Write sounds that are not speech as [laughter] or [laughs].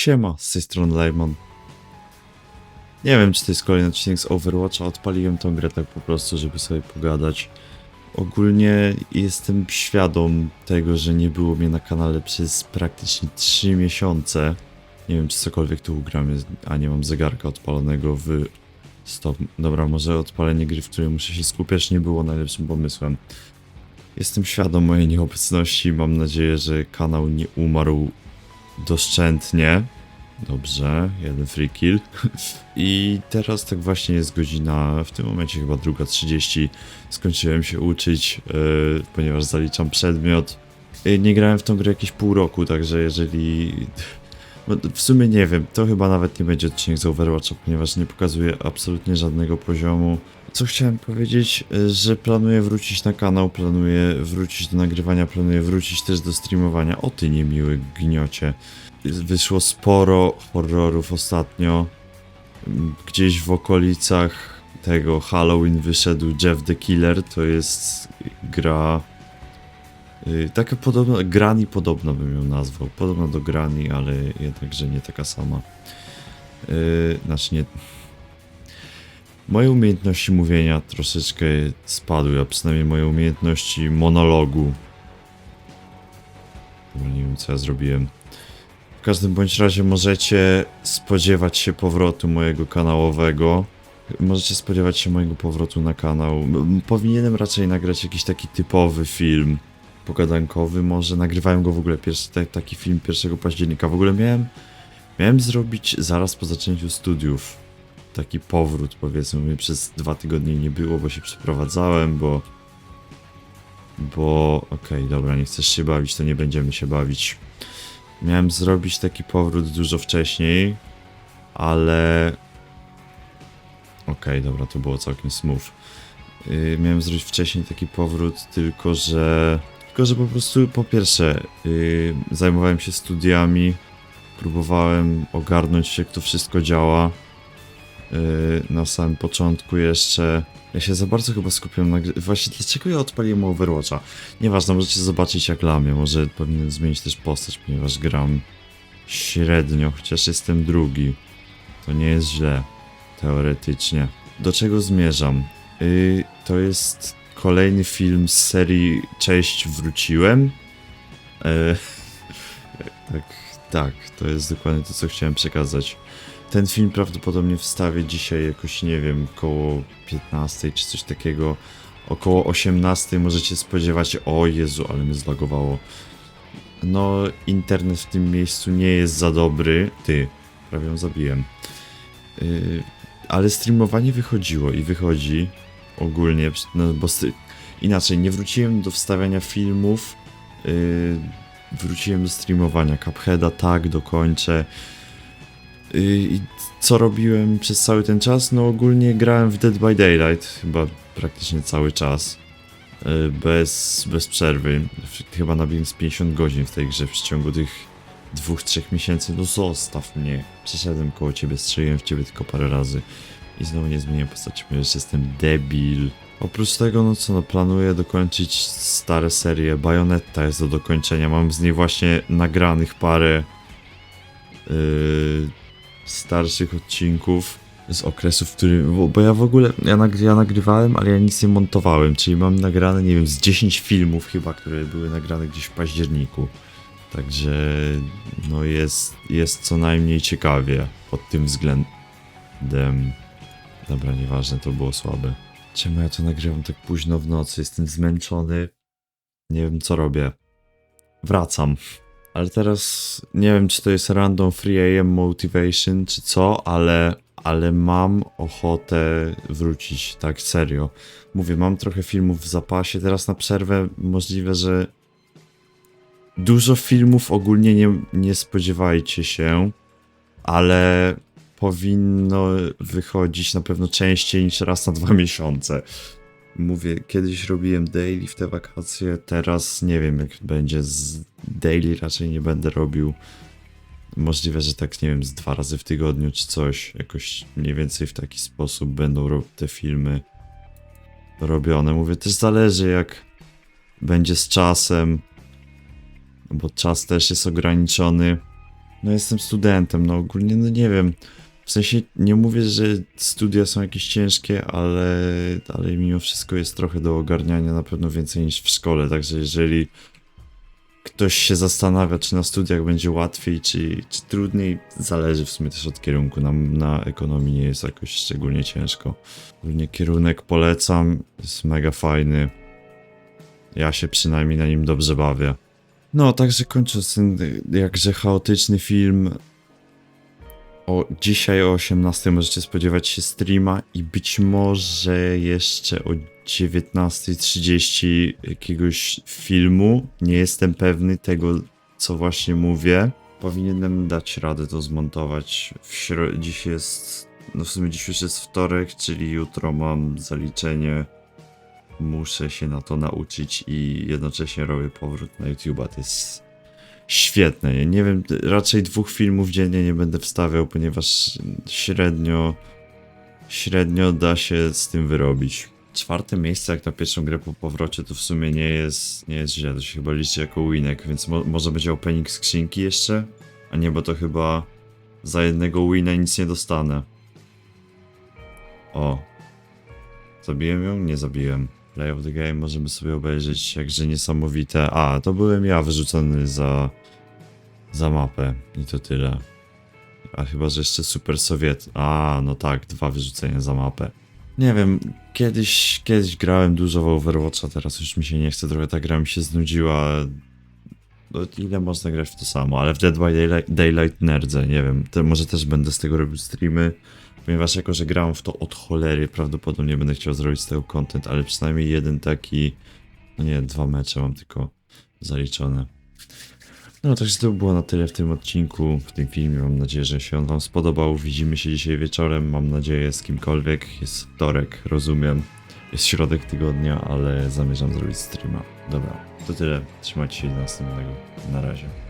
Siema, z tej strony Lejman. Nie wiem, czy to jest kolejny odcinek z Overwatcha, odpaliłem tą grę tak po prostu, żeby sobie pogadać. Ogólnie jestem świadom tego, że nie było mnie na kanale przez praktycznie 3 miesiące. Nie wiem, czy cokolwiek tu ugram, a nie mam zegarka odpalonego w... Stop. Dobra, może odpalenie gry, w której muszę się skupiać, nie było najlepszym pomysłem. Jestem świadom mojej nieobecności, mam nadzieję, że kanał nie umarł doszczętnie. Dobrze, jeden free kill. I teraz tak właśnie jest godzina, w tym momencie chyba druga 30. Skończyłem się uczyć, yy, ponieważ zaliczam przedmiot. Yy, nie grałem w tą grę jakieś pół roku, także jeżeli... no, W sumie nie wiem, to chyba nawet nie będzie odcinek z Overwatcha, ponieważ nie pokazuje absolutnie żadnego poziomu. Co chciałem powiedzieć, yy, że planuję wrócić na kanał, planuję wrócić do nagrywania, planuję wrócić też do streamowania. O ty niemiły gniocie. Wyszło sporo horrorów ostatnio. Gdzieś w okolicach tego Halloween wyszedł Jeff the Killer. To jest gra. y, Taka podobna. Granny podobno bym ją nazwał. Podobna do Granny, ale jednakże nie taka sama. Yy, znaczy nie. Moje umiejętności mówienia troszeczkę spadły, a przynajmniej moje umiejętności monologu. Dobra, nie wiem co ja zrobiłem. W każdym bądź razie możecie spodziewać się powrotu mojego kanałowego. Możecie spodziewać się mojego powrotu na kanał. Powinienem raczej nagrać jakiś taki typowy film pogadankowy. Może nagrywałem go w ogóle pierwszy ta- taki film 1 października. W ogóle miałem miałem zrobić zaraz po zaczęciu studiów taki powrót, powiedzmy. Mnie przez dwa tygodnie nie było, bo się przeprowadzałem, bo bo okej, dobra, nie chcesz się bawić, to nie będziemy się bawić. Miałem zrobić taki powrót dużo wcześniej, ale. Okej, dobra, to było całkiem smooth. Yy, miałem zrobić wcześniej taki powrót, tylko że. Tylko, że po prostu po pierwsze yy, zajmowałem się studiami, próbowałem ogarnąć jak to wszystko działa. Yy, na samym początku jeszcze. Ja się za bardzo chyba skupiłem na. Właśnie dlaczego ja odpaliłem Overwatcha? Nieważne, możecie zobaczyć jak dla mnie. Może powinienem zmienić też postać, ponieważ gram średnio, chociaż jestem drugi. To nie jest źle, teoretycznie. Do czego zmierzam? Yy, to jest kolejny film z serii Cześć, wróciłem. Yy, [laughs] tak, tak, to jest dokładnie to, co chciałem przekazać. Ten film prawdopodobnie wstawię dzisiaj jakoś, nie wiem, koło 15 czy coś takiego. Około 18 możecie spodziewać, o Jezu, ale mnie zlagowało. No, internet w tym miejscu nie jest za dobry. Ty, prawie ją zabiłem. Yy, ale streamowanie wychodziło i wychodzi ogólnie, no bo inaczej, nie wróciłem do wstawiania filmów, yy, wróciłem do streamowania. Cupheada tak, dokończę. Yy, I co robiłem przez cały ten czas? No ogólnie grałem w Dead by Daylight chyba praktycznie cały czas. Yy, Bez, bez przerwy. Chyba nabiłem z 50 godzin w tej grze w ciągu tych dwóch, trzech miesięcy. No zostaw mnie. Przeszedłem koło ciebie, strzeliłem w ciebie tylko parę razy. I znowu nie zmieniłem postaci, ponieważ jestem debil. Oprócz tego, no co, no planuję dokończyć stare serie. Bayonetta jest do dokończenia. Mam z niej właśnie nagranych parę yy, starszych odcinków z okresu, w którym. Bo, bo ja w ogóle. Ja, nagry, ja nagrywałem, ale ja nic nie montowałem. Czyli mam nagrane, nie wiem, z 10 filmów chyba, które były nagrane gdzieś w październiku. Także no jest, jest co najmniej ciekawie pod tym względem. Dobra, nieważne, to było słabe. Czemu ja to nagrywam tak późno w nocy? Jestem zmęczony. Nie wiem co robię. Wracam. Ale teraz nie wiem, czy to jest random free AM motivation, czy co, ale, ale mam ochotę wrócić, tak serio. Mówię, mam trochę filmów w zapasie, teraz na przerwę możliwe, że dużo filmów ogólnie nie, nie spodziewajcie się, ale powinno wychodzić na pewno częściej niż raz na dwa [laughs] miesiące. Mówię, kiedyś robiłem daily w te wakacje, teraz nie wiem jak będzie z daily, raczej nie będę robił. Możliwe, że tak, nie wiem, z dwa razy w tygodniu czy coś, jakoś mniej więcej w taki sposób będą te filmy robione. Mówię, też zależy jak będzie z czasem, bo czas też jest ograniczony. No jestem studentem, no ogólnie, no nie wiem. W sensie nie mówię, że studia są jakieś ciężkie, ale, ale mimo wszystko jest trochę do ogarniania na pewno więcej niż w szkole, także jeżeli ktoś się zastanawia, czy na studiach będzie łatwiej, czy, czy trudniej, zależy w sumie też od kierunku. Na, na ekonomii nie jest jakoś szczególnie ciężko. Ogólnie kierunek polecam, jest mega fajny. Ja się przynajmniej na nim dobrze bawię. No, także kończąc ten jakże chaotyczny film. O, dzisiaj o 18 możecie spodziewać się streama i być może jeszcze o 19.30 jakiegoś filmu. Nie jestem pewny tego, co właśnie mówię. Powinienem dać radę to zmontować. W śro- dziś jest. No w sumie dziś już jest wtorek, czyli jutro mam zaliczenie. Muszę się na to nauczyć i jednocześnie robię powrót na YouTube'a. To jest świetne. Nie wiem, raczej dwóch filmów dziennie nie będę wstawiał, ponieważ średnio średnio da się z tym wyrobić. Czwarte miejsce jak na pierwszą grę po powrocie to w sumie nie jest, nie jest źle, to się chyba liczy jako winek, więc mo może będzie opening skrzynki jeszcze? A nie, bo to chyba za jednego wina nic nie dostanę. O. Zabiłem ją? Nie zabiłem. Play of the game możemy sobie obejrzeć, jakże niesamowite. A, to byłem ja wyrzucony za, za mapę i to tyle. A chyba, że jeszcze Super Sowiet. A, no tak, dwa wyrzucenia za mapę. Nie wiem, kiedyś, kiedyś grałem dużo w Overwatcha, teraz już mi się nie chce, trochę ta gra mi się znudziła. No, ile można grać w to samo, ale w Dead by Daylight, Daylight nerdzę, nie wiem, może też będę z tego robił streamy, ponieważ jako, że grałem w to od cholery, prawdopodobnie będę chciał zrobić z tego content, ale przynajmniej jeden taki, no nie, dwa mecze mam tylko zaliczone. No, także to było na tyle w tym odcinku, w tym filmie. Mam nadzieję, że się on Wam spodobał. Widzimy się dzisiaj wieczorem. Mam nadzieję z kimkolwiek. Jest wtorek, rozumiem. Jest środek tygodnia, ale zamierzam zrobić streama. Dobra, to tyle. Trzymajcie się do następnego. Na razie.